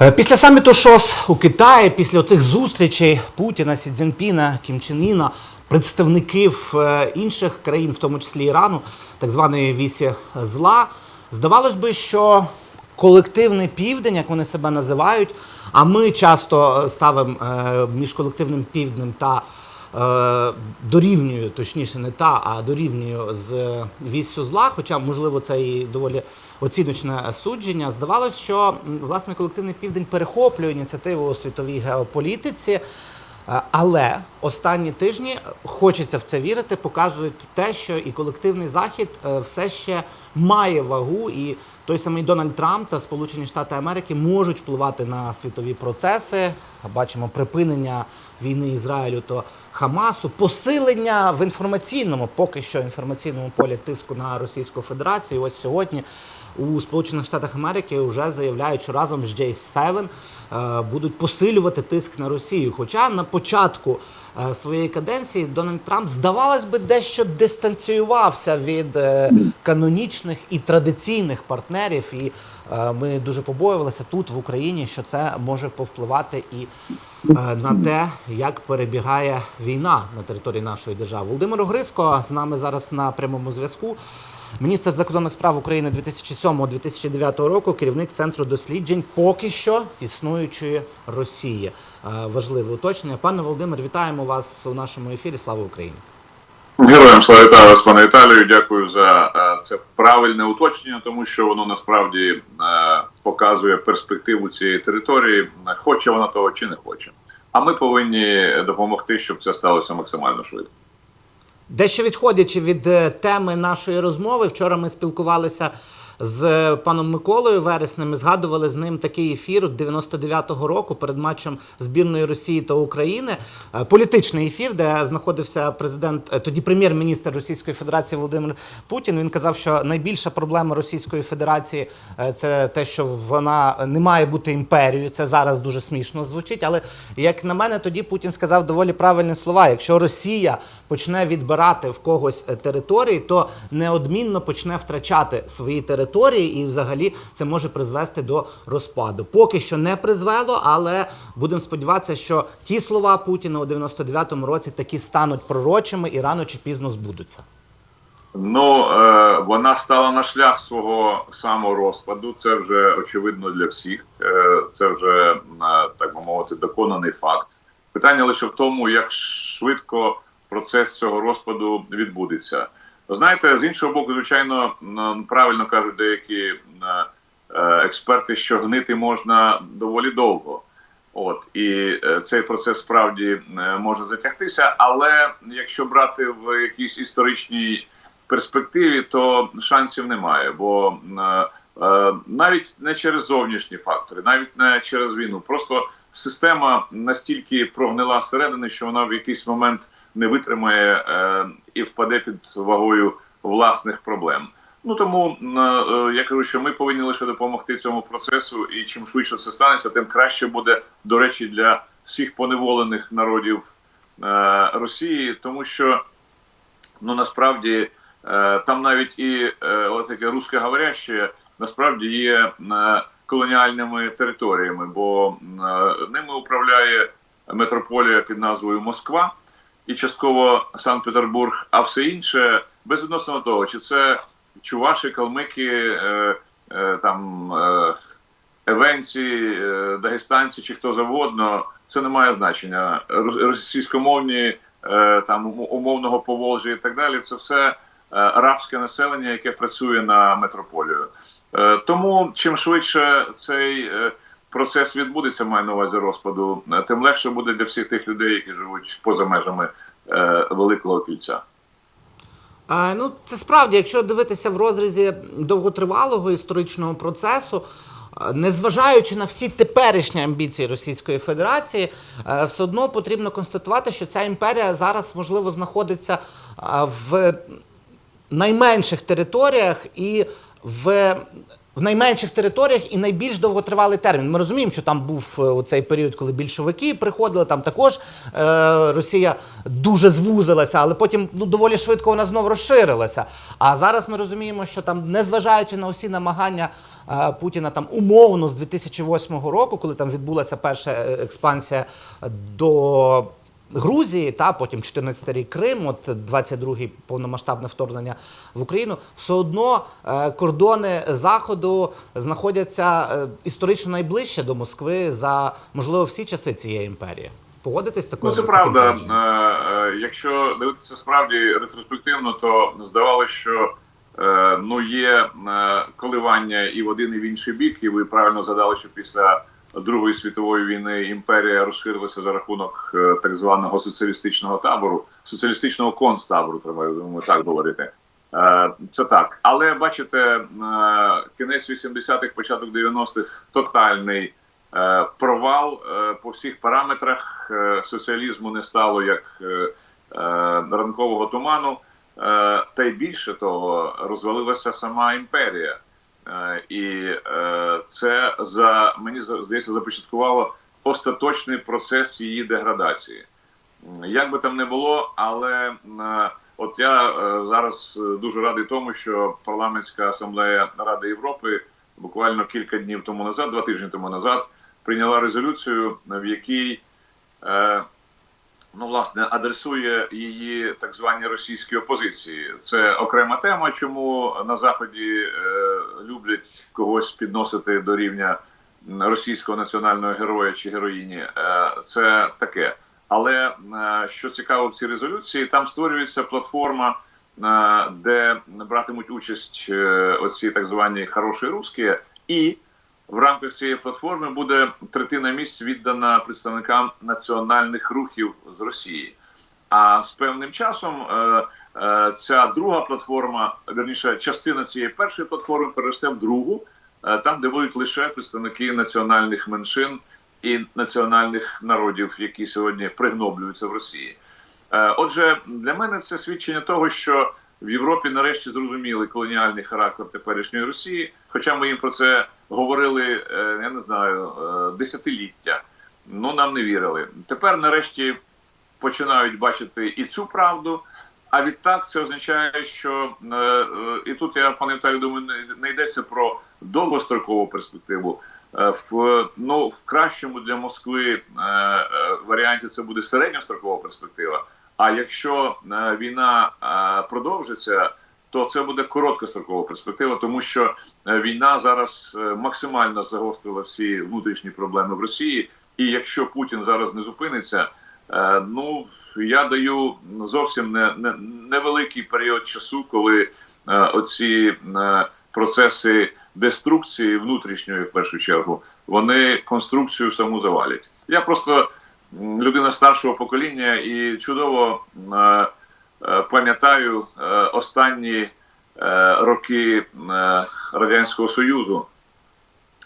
Е, Після саміту ШОС у Китаї, після цих зустрічей Путіна, Сі Цзіньпіна, Кім Чен Іна, представників е, інших країн, в тому числі Ірану, так званої вісі зла, здавалось би, що колективний південь, як вони себе називають, а ми часто ставимо е, між колективним півднем та дорівнюю, точніше, не та, а дорівнюю з е, віссю зла, хоча, можливо, це і доволі оціночне судження. Здавалось, що власне колективний південь перехоплює ініціативу у світовій геополітиці. Е, Але останні тижні хочеться в це вірити, показують те, що і колективний захід е, все ще має вагу, і той самий Дональд Трамп та Сполучені Штати Америки можуть впливати на світові процеси. Бачимо припинення війни Ізраїлю та Хамасу, посилення в інформаційному, поки що інформаційному полі тиску на Російську Федерацію. Ось сьогодні у Сполучених Штатах Америки вже заявляють, що разом з J7 е, будуть посилювати тиск на Росію. Хоча на початку е, своєї каденції Дональд Трамп, здавалось би, дещо дистанціювався від е, канонічних і традиційних партнерів. І ми дуже побоювалися тут, в Україні, що це може повпливати і на те, як перебігає війна на території нашої держави. Володимир Огриско з нами зараз на прямому зв'язку. Міністр закордонних справ України 2007-2009 року, керівник центру досліджень поки що існуючої Росії. Е, Важливе уточнення. Пане Володимир, вітаємо вас у нашому ефірі. Слава Україні! Героям слава вітаю вас, пане Віталію. Дякую за е, це правильне уточнення, тому що воно насправді е, показує перспективу цієї території, хоче вона того чи не хоче. А ми повинні допомогти, щоб це сталося максимально швидко. Дещо відходячи від е, теми нашої розмови, вчора ми спілкувалися з паном Миколою Вереснем. Згадували з ним такий ефір 99-го року перед матчем збірної Росії та України. Е, Політичний ефір, де знаходився президент, е, тоді прем'єр-міністр Російської Федерації Володимир Путін. Він казав, що найбільша проблема Російської Федерації е, це те, що вона не має бути імперією. Це зараз дуже смішно звучить. Але як на мене, тоді Путін сказав доволі правильні слова. Якщо Росія почне відбирати в когось території, то неодмінно почне втрачати свої території, і взагалі це може призвести до розпаду. Поки що не призвело, але будемо сподіватися, що ті слова Путіна у 99-му році таки стануть пророчими і рано чи пізно збудуться. Ну е, вона стала на шлях свого саморозпаду. Це вже очевидно для всіх. Е, це вже е, так би мовити доконаний факт. Питання лише в тому, як швидко процес цього розпаду відбудеться. Знаєте, з іншого боку, звичайно, правильно кажуть деякі е, е, експерти, що гнити можна доволі довго. От і е, цей процес справді може затягтися, але якщо брати в якійсь історичній перспективі, то шансів немає, бо навіть не через зовнішні фактори, навіть не через війну, просто система настільки прогнила зсередини, що вона в якийсь момент не витримає е, і впаде під вагою власних проблем. Ну тому е, я кажу, що ми повинні лише допомогти цьому процесу, і чим швидше це станеться, тим краще буде до речі для всіх поневолених народів е, Росії, тому що ну насправді е, там навіть і е, от таке русскоговоряще насправді є е, колоніальними територіями, бо е, ними управляє метрополія під назвою Москва і частково Санкт-Петербург, а все інше безвідносно того, чи це чуваші, калмики, е, е, там е, евенці, е, дагестанці чи хто завгодно, це не має значення. Російськомовні е, там умовного Поволжя і так далі. Це все е, арабське населення, яке працює на метрополію. Е, Тому чим швидше цей е, процес відбудеться, маю на увазі розпаду, е, тим легше буде для всіх тих людей, які живуть поза межами е, Великого кільця. А, ну, це справді, якщо дивитися в розрізі довготривалого історичного процесу, незважаючи на всі теперішні амбіції Російської Федерації, е, все одно потрібно констатувати, що ця імперія зараз, можливо, знаходиться в найменших територіях і в в найменших територіях і найбільш довготривалий термін. Ми розуміємо, що там був е, оцей період, коли більшовики приходили, там також е, Росія дуже звузилася, але потім ну, доволі швидко вона знов розширилася. А зараз ми розуміємо, що там, незважаючи на усі намагання е, Путіна там умовно з 2008 року, коли там відбулася перша е, експансія до Грузії, та потім 14 рік Крим, от 22-й повномасштабне вторгнення в Україну, все одно е, кордони заходу знаходяться е, історично найближче до Москви за можливо всі часи цієї імперії. Погодитесь з такою Ну, це правда. Е, е, Якщо дивитися справді ретроспективно, то здавалося, що е, ну є е, коливання і в один, і в інший бік. І ви правильно згадали, що після Другої світової війни імперія розширилася за рахунок е, так званого соціалістичного табору, соціалістичного концтабору, треба так говорити. Е, Це так. Але бачите, е, кінець 80-х, початок 90-х тотальний провал по всіх параметрах соціалізму не стало як ранкового туману, та й більше того, розвалилася сама імперія. Е, І е, це за мені здається започаткувало остаточний процес її деградації. Як би там не було, але е, от я зараз дуже радий тому, що парламентська асамблея Ради Європи буквально кілька днів тому назад, два тижні тому назад, прийняла резолюцію, в якій ну, власне, адресує її так звані російські опозиції. Це окрема тема, чому на заході е, люблять когось підносити до рівня російського національного героя чи героїні. Е, це таке. Але е, що цікаво в цій резолюції, там створюється платформа, е, де братимуть участь е, оці так звані хороші русські, і в рамках цієї платформи буде третина місць віддана представникам національних рухів з Росії. А з певним часом е, е, ця друга платформа, верніше, частина цієї першої платформи переросте в другу, е, там, де будуть лише представники національних меншин і національних народів, які сьогодні пригноблюються в Росії. Отже, для мене це свідчення того, що в Європі нарешті зрозуміли колоніальний характер теперішньої Росії, хоча ми їм про це говорили, е, я не знаю, е, десятиліття. Ну нам не вірили. Тепер нарешті починають бачити і цю правду. А відтак це означає, що е, і тут я пане Віталію, думаю, не, йдеться про довгострокову перспективу. В ну в кращому для Москви варіанті це буде середньострокова перспектива. А якщо війна продовжиться, то це буде короткострокова перспектива, тому що війна зараз е, максимально загострила всі внутрішні проблеми в Росії. І якщо Путін зараз не зупиниться, е, ну я даю зовсім не, не невеликий період часу, коли е, оці е, процеси деструкції внутрішньої, в першу чергу, вони конструкцію саму завалять. Я просто людина старшого покоління і чудово е, е, пам'ятаю е, останні е, роки е, Радянського Союзу.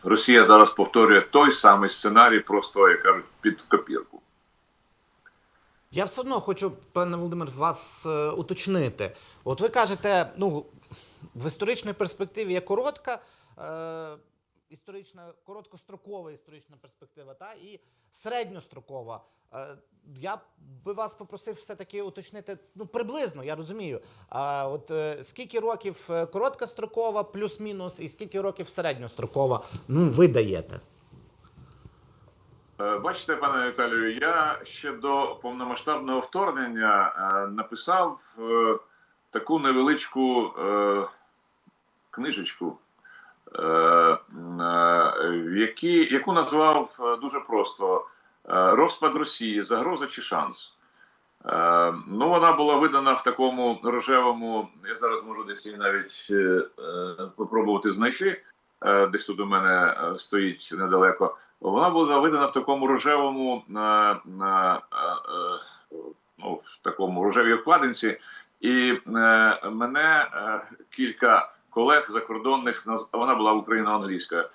Росія зараз повторює той самий сценарій, просто як кажуть, під копірку. Я все одно хочу, пане Володимир, вас е, уточнити. От ви кажете, ну в історичній перспективі є коротка, е, історична, короткострокова історична перспектива, та і середньострокова. Е, я би вас попросив все-таки уточнити ну, приблизно, я розумію. А от е, скільки років е, короткострокова, плюс-мінус, і скільки років середньострокова, ну, ви даєте. Бачите, пане Віталію, я ще до повномасштабного вторгнення написав таку невеличку книжечку, е, е, в якій, яку назвав е, дуже просто Розпад Росії, загроза чи шанс. Ну, вона була видана в такому рожевому. Я зараз можу десь її навіть попробувати знайти. Десь тут у мене стоїть недалеко. Вона була видана в такому рожевому ну, в такому рожевій обкладинці, і мене кілька колег закордонних вона була україно-англійська. е,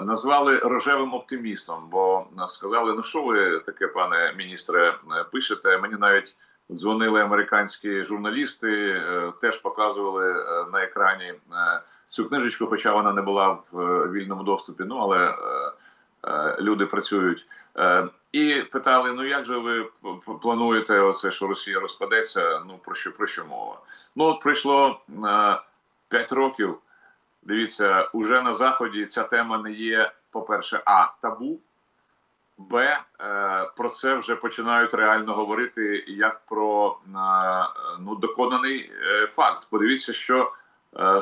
Назвали рожевим оптимістом, бо сказали: ну що ви таке, пане міністре, е, пишете? Мені навіть дзвонили американські журналісти, е, теж показували е, на екрані е, цю книжечку, хоча вона не була в е, вільному доступі. Ну але е, е, люди працюють. Е, і питали: ну як же ви плануєте оце, що Росія розпадеться? Ну про що про що мова? Ну от пройшло е, 5 років. Дивіться, уже на заході ця тема не є, по-перше, а табу. Б, е, про це вже починають реально говорити як про е, ну, доконаний е, факт. Подивіться, що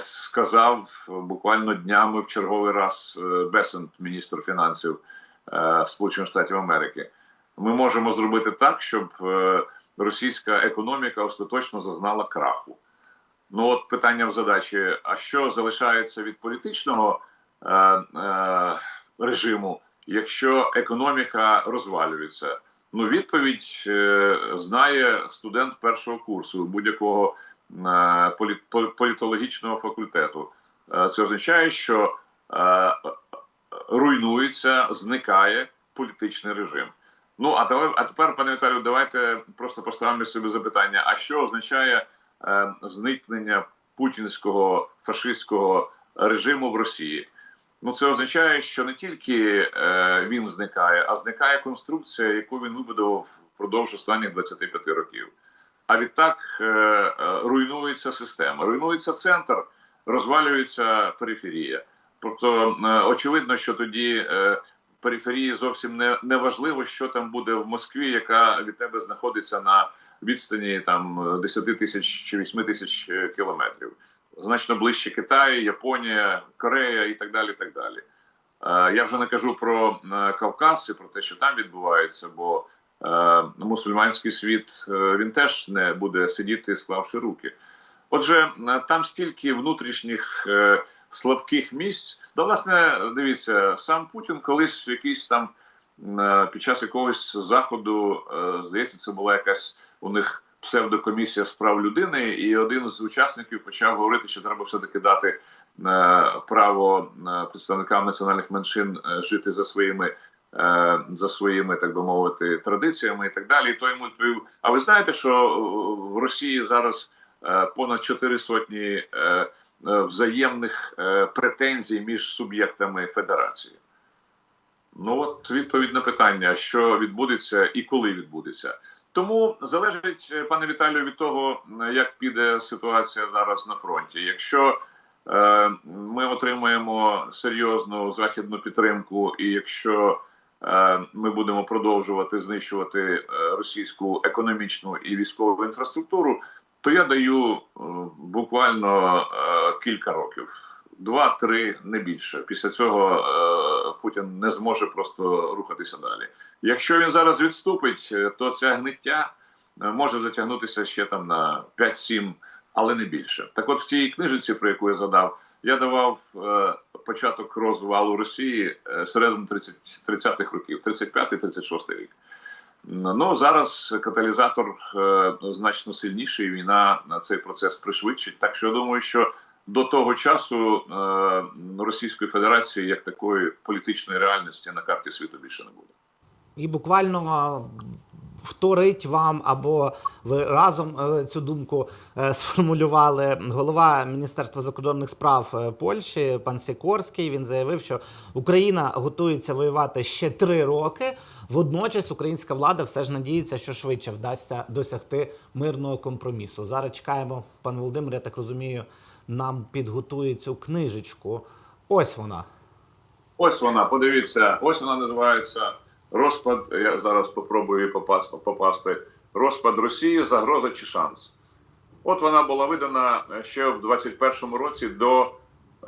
сказав буквально днями в черговий раз е, Бесент, міністр фінансів е, Сполучених Штатів Америки. Ми можемо зробити так, щоб російська економіка остаточно зазнала краху. Ну, от питання в задачі: а що залишається від політичного е, е, режиму, якщо економіка розвалюється? Ну, відповідь е, знає студент першого курсу будь-якого е, полі, політологічного факультету. Е, це означає, що е, руйнується, зникає політичний режим. Ну а давай, а тепер, пане Віталію, давайте просто поставимо собі запитання: а що означає зникнення путінського фашистського режиму в Росії? Ну, це означає, що не тільки е, він зникає, а зникає конструкція, яку він вибудував впродовж останніх 25 років. А відтак е, е, руйнується система, руйнується центр, розвалюється периферія. Тобто, е, очевидно, що тоді е, периферії зовсім не, не важливо, що там буде в Москві, яка від тебе знаходиться на відстані там 10 тисяч чи 8 тисяч е, кілометрів. Значно ближче Китай, Японія, Корея і так далі. І так далі. Е, Я вже не кажу про е, Кавказ і про те, що там відбувається, бо е, мусульманський світ е, він теж не буде сидіти, склавши руки. Отже, е, там стільки внутрішніх е, слабких місць. Да, власне, дивіться, сам Путін колись якийсь там е, під час якогось заходу, е, здається, це була якась у них псевдокомісія з прав людини, і один з учасників почав говорити, що треба все-таки дати е, право е, представникам національних меншин е, жити за своїми. За своїми, так би мовити, традиціями і так далі. І той йому відповів: А ви знаєте, що в Росії зараз понад чотири сотні взаємних претензій між суб'єктами федерації? Ну от відповідь на питання, що відбудеться і коли відбудеться. Тому залежить, е, пане Віталію, від того, як піде ситуація зараз на фронті. Якщо е, ми отримаємо серйозну західну підтримку, і якщо е, ми будемо продовжувати знищувати е, російську економічну і військову інфраструктуру, то я даю е, буквально е, кілька років. Два-три не більше. Після цього е, Путін не зможе просто рухатися далі. Якщо він зараз відступить, е, то це гниття е, може затягнутися ще там на 5-7, але не більше. Так, от в тій книжиці, про яку я задав, я давав е, початок розвалу Росії середину 30, 30-х років, 35-36 рік. Ну зараз каталізатор значно сильніший. Війна на цей процес пришвидшить. Так що я думаю, що до того часу е, Російської Федерації як такої політичної реальності на карті світу більше не буде. І буквально вторить вам, або ви разом е, цю думку е, сформулювали голова Міністерства закордонних справ Польщі пан Сікорський. Він заявив, що Україна готується воювати ще три роки. Водночас українська влада все ж надіється, що швидше вдасться досягти мирного компромісу. Зараз чекаємо, пан Володимир, я так розумію, нам підготує цю книжечку. Ось вона. Ось вона, подивіться, ось вона називається розпад. Я зараз спробую попасти. Розпад Росії, загроза чи шанс. От вона була видана ще в 21-му році до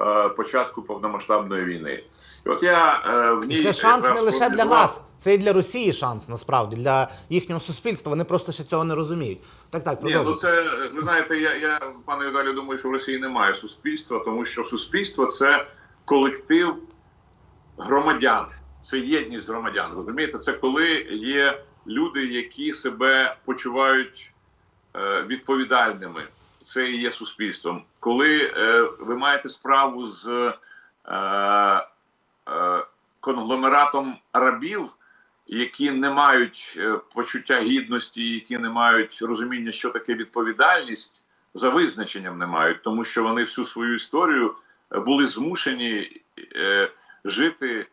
е, початку повномасштабної війни. І от я е, в ній це шанс не лише для нас, це і для Росії шанс насправді, для їхнього суспільства. Вони просто ще цього не розуміють. Так, так, Ні, ну це ви знаєте, я, я пане Віталію, думаю, що в Росії немає суспільства, тому що суспільство це колектив громадян, це єдність громадян. Розумієте, це коли є люди, які себе почувають е, відповідальними. Це і є суспільством. Коли е, ви маєте справу з е, конгломератом рабів, які не мають е, почуття гідності, які не мають розуміння, що таке відповідальність, за визначенням не мають, тому що вони всю свою історію були змушені е, жити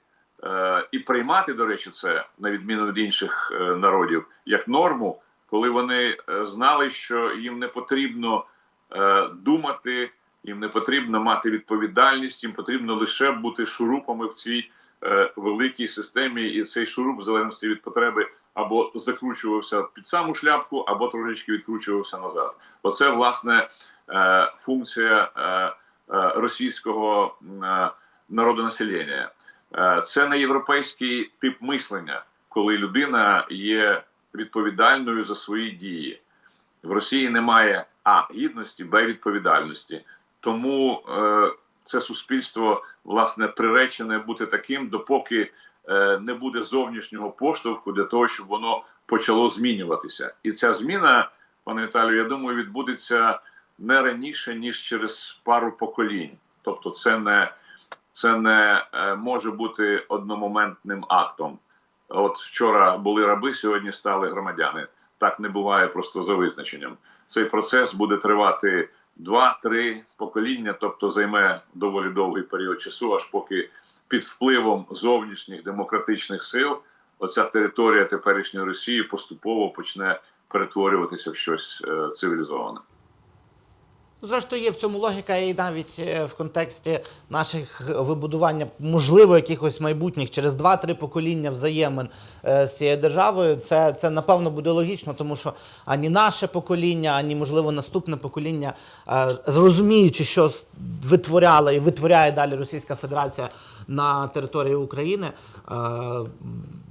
е, і приймати, до речі, це на відміну від інших е, народів, як норму, коли вони е, знали, що їм не потрібно е, думати, їм не потрібно мати відповідальність, їм потрібно лише бути шурупами в цій е, великій системі, і цей шуруп, в залежності від потреби, або закручувався під саму шляпку, або трошечки відкручувався назад. Оце власне е, функція е, е, російського е, народонаселення. Е, Це не європейський тип мислення, коли людина є відповідальною за свої дії. В Росії немає а гідності, б відповідальності. Тому е, це суспільство власне приречене бути таким, допоки е, не буде зовнішнього поштовху для того, щоб воно почало змінюватися. І ця зміна, пане Віталію, я думаю, відбудеться не раніше ніж через пару поколінь. Тобто, це не це не е, може бути одномоментним актом. От вчора були раби, сьогодні стали громадяни. Так не буває просто за визначенням. Цей процес буде тривати два-три покоління, тобто займе доволі довгий період часу, аж поки під впливом зовнішніх демократичних сил оця територія теперішньої Росії поступово почне перетворюватися в щось е, цивілізоване. Зрештою, є в цьому логіка і навіть е, в контексті наших вибудування, можливо, якихось майбутніх через 2-3 покоління взаємин е, з цією державою. Це, це напевно буде логічно, тому що ані наше покоління, ані можливо наступне покоління, е, зрозуміючи, що витворяла і витворяє далі Російська Федерація на території України, е,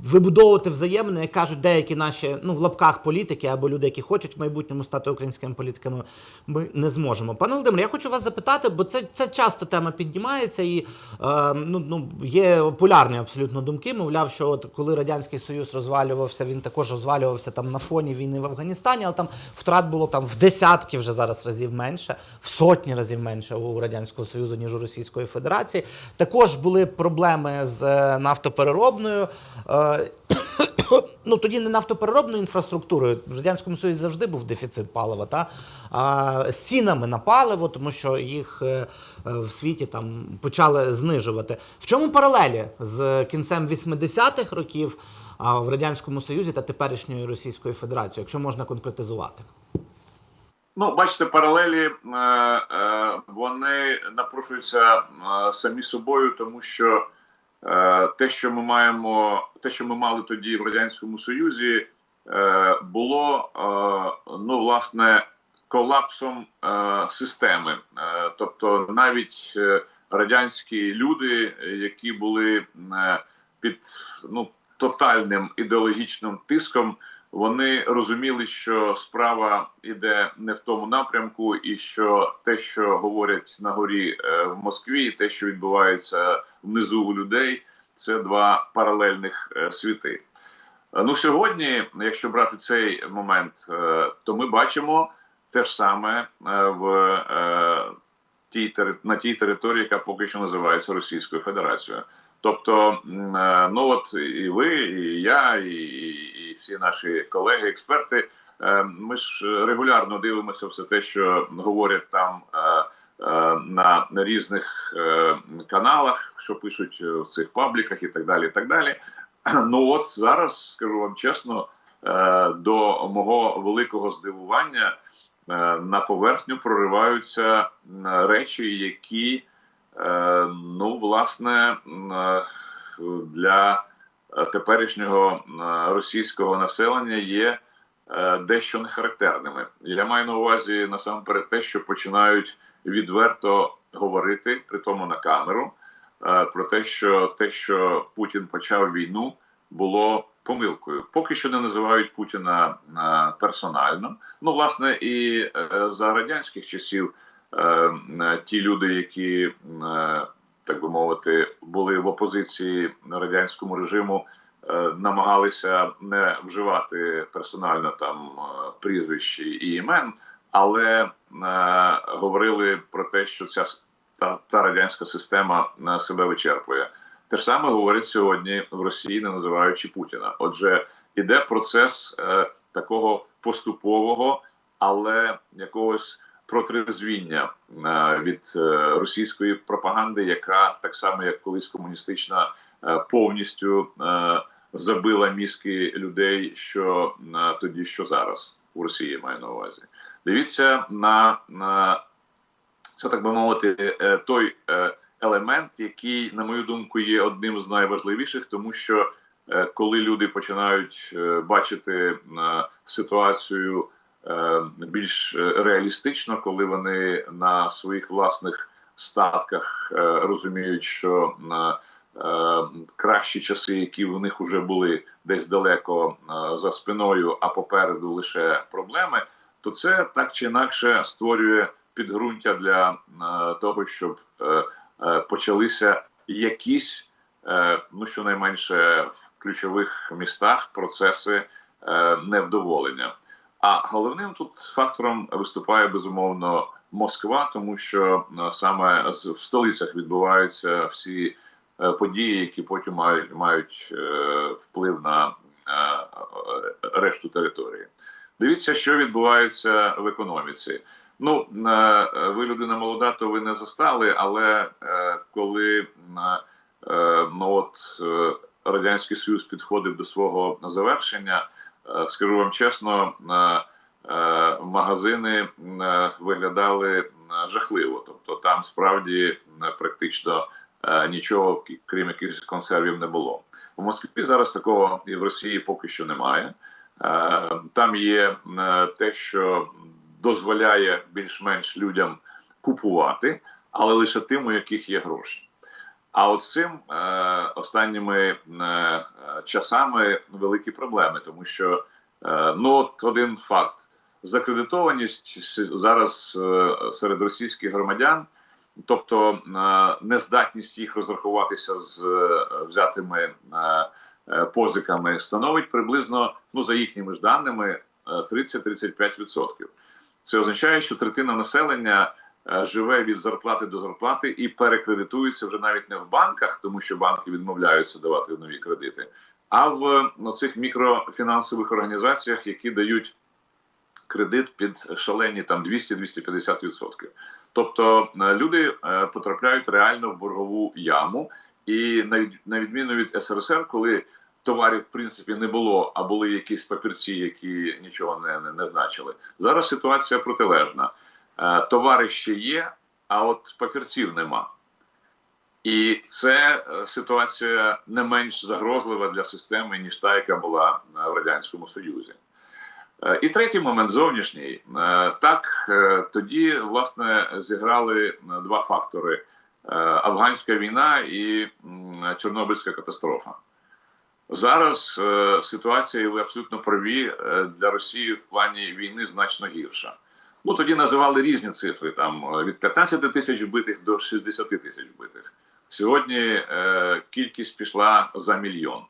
вибудовувати взаємини, як кажуть деякі наші ну в лапках політики або люди, які хочуть в майбутньому стати українськими політиками, ми не зможемо. Пане Володимире, я хочу вас запитати, бо це, це часто тема піднімається, і е, ну, ну є популярні абсолютно думки. Мовляв, що от коли радянський союз розвалювався, він також розвалювався там на фоні війни в Афганістані, але там втрат було там в десятки вже зараз разів менше, в сотні разів менше у радянського союзу ніж у Російської Федерації. Також були проблеми з е, нафтопереробною. Е, ну тоді не нафтопереробною інфраструктурою. В радянському Союзі завжди був дефіцит палива, та а, з цінами на паливо, тому що їх е, е, в світі там почали знижувати. В чому паралелі з кінцем 80-х років в радянському Союзі та теперішньою Російською Федерацією, якщо можна конкретизувати? Ну, бачите, паралелі е, вони напрошуються самі собою, тому що те, що ми маємо, те, що ми мали тоді в радянському Союзі, е, було е, ну власне колапсом е, системи. Е, тобто, навіть е, радянські люди, е, які були е, під ну тотальним ідеологічним тиском вони розуміли, що справа йде не в тому напрямку, і що те, що говорять на горі е, в Москві, і те, що відбувається внизу у людей, це два паралельних е, світи. Ну сьогодні, якщо брати цей момент, е, то ми бачимо те ж саме в тій на тій території, яка поки що називається Російською Федерацією. Тобто, е, ну от і ви, і я, і, і, всі наші колеги, експерти, е, ми ж регулярно дивимося все те, що говорять там е, на різних каналах, що пишуть в цих пабліках і так далі. і так далі. Ну от зараз скажу вам чесно, до мого великого здивування на поверхню прориваються речі, які ну власне е, для е, теперішнього російського населення є е, дещо нехарактерними. Я маю на увазі насамперед те, що починають відверто говорити, при тому на камеру, е, про те, що те, що Путін почав війну, було помилкою. Поки що не називають Путіна е, персонально. Ну, власне, і е, за радянських часів е, е, ті люди, які, е, так би мовити, були в опозиції радянському режиму, е, намагалися не вживати персонально там е, прізвищ і імен, але е, говорили про те, що ця та, та радянська система е, себе вичерпує. Те ж саме говорять сьогодні в Росії, не називаючи Путіна. Отже, іде процес е, такого поступового, але якогось протрезвіння е, від е, російської пропаганди, яка так само як колись комуністична е, повністю забила мізки людей, що тоді, що зараз у Росії маю на увазі. Дивіться на, на це так би мовити, той елемент, який, на мою думку, є одним з найважливіших, тому що коли люди починають бачити ситуацію більш е, реалістично, коли вони на своїх власних статках е, розуміють, що е, е, кращі часи, які в них вже були десь далеко е, за спиною, а попереду лише проблеми, то це так чи інакше створює підґрунтя для е, того, щоб е, е, почалися якісь, е, ну щонайменше в ключових містах процеси е, невдоволення. А головним тут фактором виступає безумовно Москва, тому що е, саме в столицях відбуваються всі е, події, які потім мають, мають е, вплив на решту території. Дивіться, що відбувається в економіці. Ну, ви людина молода, то ви не застали, але коли ну от радянський союз підходив до свого завершення, скажу вам чесно, е, е, магазини е, виглядали е, жахливо. Тобто там справді е, практично е, нічого, крім якихось консервів, не було. У Москві зараз такого і в Росії поки що немає. Е, Там є е, те, що дозволяє більш-менш людям купувати, але лише тим, у яких є гроші. А от цим е, останніми е, часами великі проблеми, тому що е, ну от один факт: закредитованість зараз серед російських громадян, тобто нездатність їх розрахуватися з взятими позиками, становить приблизно, ну за їхніми ж даними, е, 30-35%. Це означає, що третина населення живе від зарплати до зарплати і перекредитується вже навіть не в банках, тому що банки відмовляються давати нові кредити, а в ну, цих мікрофінансових організаціях, які дають кредит під шалені там 200-250%. Тобто е, люди е, потрапляють реально в боргову яму, і на на відміну від СРСР, коли товарів в принципі не було, а були якісь папірці, які нічого не, не, не значили. Зараз ситуація протилежна. Е, Товари ще є, а от папірців нема. І це е, ситуація не менш загрозлива для системи, ніж та, яка була е, в Радянському Союзі. І третій момент зовнішній. Так, тоді власне зіграли два фактори: афганська війна і Чорнобильська катастрофа. Зараз ситуація, ви абсолютно праві, для Росії в плані війни значно гірша. Ну тоді називали різні цифри: там е, від 15 тисяч вбитих до 60 тисяч вбитих. Сьогодні е, кількість пішла за мільйон.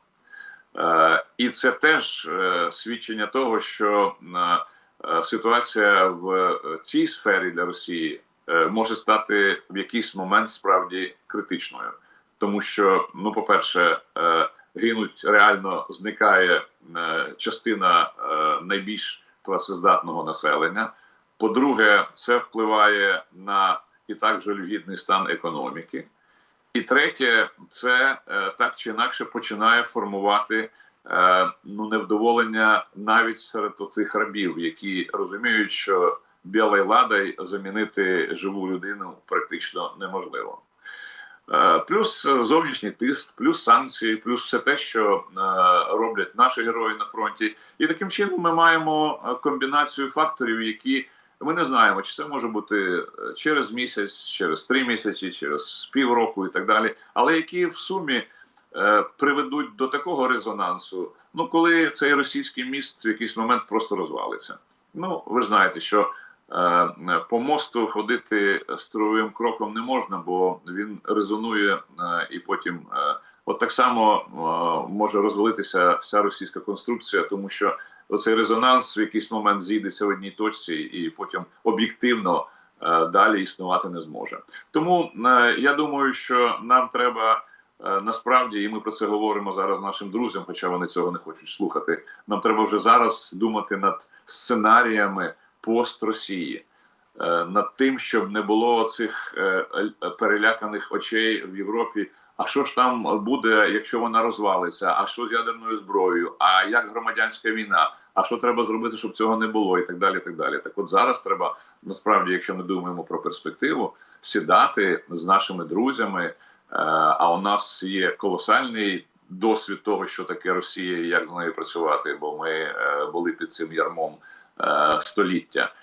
Е, і це теж е, свідчення того, що е, е, ситуація в е, цій сфері для Росії е, може стати в якийсь момент справді критичною, тому що, ну, по-перше, е, гинуть реально зникає е, частина е, найбільш працездатного населення. По-друге, це впливає на і так жалюгідний стан економіки. І третє, це е, так чи інакше починає формувати е, ну, невдоволення навіть серед тих рабів, які розуміють, що білою ладою замінити живу людину практично неможливо. Е, Плюс зовнішній тиск, плюс санкції, плюс все те, що роблять наші герої на фронті. І таким чином ми маємо комбінацію факторів, які ми не знаємо, чи це може бути е, через місяць, через три місяці, через півроку і так далі, але які в сумі е, приведуть до такого резонансу, ну коли цей російський міст в якийсь момент просто розвалиться. Ну, ви ж знаєте, що е, по мосту ходити строєвим кроком не можна, бо він резонує і потім. От так само може розвалитися вся російська конструкція, тому що оцей резонанс в якийсь момент зійдеться в одній точці, і потім об'єктивно е, далі існувати не зможе. Тому е, я думаю, що нам треба е, насправді, і ми про це говоримо зараз нашим друзям, хоча вони цього не хочуть слухати. Нам треба вже зараз думати над сценаріями пост Росії. над тим, щоб не було цих переляканих очей в Європі. А що ж там буде, якщо вона розвалиться? А що з ядерною зброєю? А як громадянська війна? А що треба зробити, щоб цього не було, і так далі. і Так далі. Так, от зараз треба насправді, якщо ми думаємо про перспективу, сідати з нашими друзями. Е, А у нас є колосальний досвід того, що таке Росія, і як з нею працювати, бо ми е, були під цим ярмом е, століття.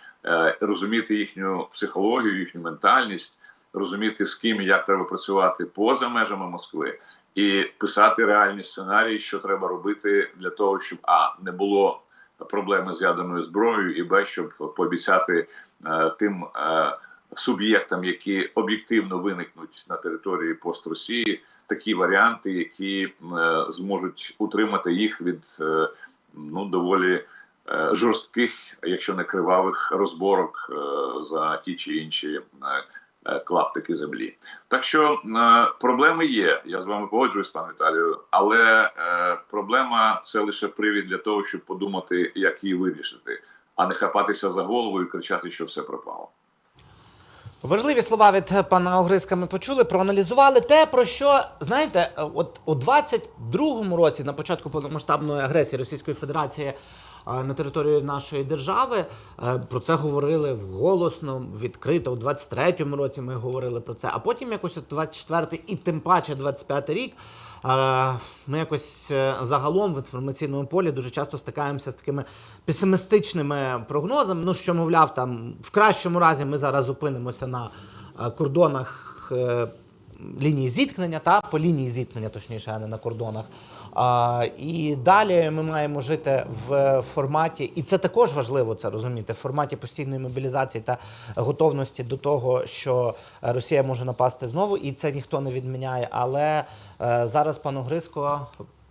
Розуміти їхню психологію, їхню ментальність, розуміти з ким і як треба працювати поза межами Москви, і писати реальні сценарії, що треба робити для того, щоб а не було проблеми з ядерною зброєю, і б, щоб пообіцяти е, тим е, суб'єктам, які об'єктивно виникнуть на території пост Росії, такі варіанти, які е, зможуть утримати їх від е, ну доволі е, жорстких, якщо не кривавих розборок е, за ті чи інші е, клаптики землі. Так що е, проблеми є. Я з вами погоджуюсь, пане Віталію, але е, проблема це лише привід для того, щоб подумати, як її вирішити, а не хапатися за голову і кричати, що все пропало. Важливі слова від пана Огриска ми почули, проаналізували те, про що знаєте, от у 22-му році, на початку повномасштабної агресії Російської Федерації е, на територію нашої держави, е, про це говорили голосно, відкрито. У 23-му році ми говорили про це. А потім якось от 24-й і тим паче 25-й рік. е, Ми якось е, загалом в інформаційному полі дуже часто стикаємося з такими песимістичними прогнозами. Ну що мовляв, там в кращому разі ми зараз зупинимося на е, кордонах е, лінії зіткнення, та по лінії зіткнення, точніше, а не на кордонах. І далі ми маємо жити в форматі, і це також важливо це розуміти, в форматі постійної мобілізації та готовності до того, що Росія може напасти знову, і це ніхто не відміняє. Але е, зараз пан Огриско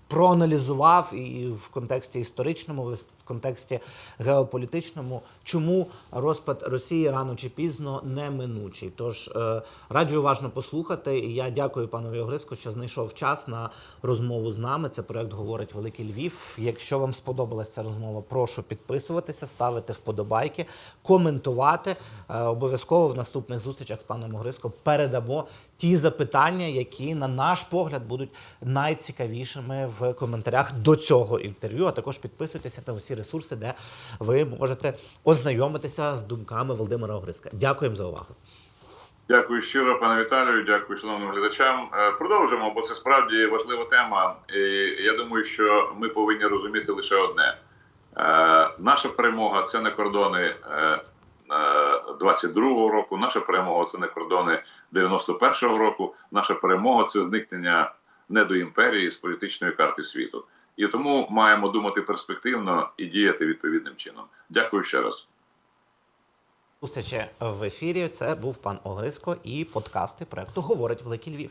проаналізував і в контексті історичному, контексті геополітичному, чому розпад Росії рано чи пізно неминучий. Тож е, раджу уважно послухати. І я дякую панові Огриску, що знайшов час на розмову з нами. Це проект говорить Великий Львів. Якщо вам сподобалася ця розмова, прошу підписуватися, ставити вподобайки, коментувати. Е, обов'язково в наступних зустрічах з паном Огриско передамо ті запитання, які, на наш погляд, будуть найцікавішими в коментарях до цього інтерв'ю. А також підписуйтеся на усі ресурси, де ви можете ознайомитися з думками Володимира Огриска. Дякуємо за увагу. Дякую щиро, пане Віталію. Дякую шановним глядачам. Е, Продовжимо, бо це справді важлива тема. І я думаю, що ми повинні розуміти лише одне: Е, наша перемога це не кордони е, е, 22-го року. Наша перемога це не кордони 91-го року. Наша перемога це зникнення недоімперії з політичної карти світу. І тому маємо думати перспективно і діяти відповідним чином. Дякую ще раз. Зустрічі в ефірі. Це був пан Огриско і подкасти проекту Говорить Великий Львів.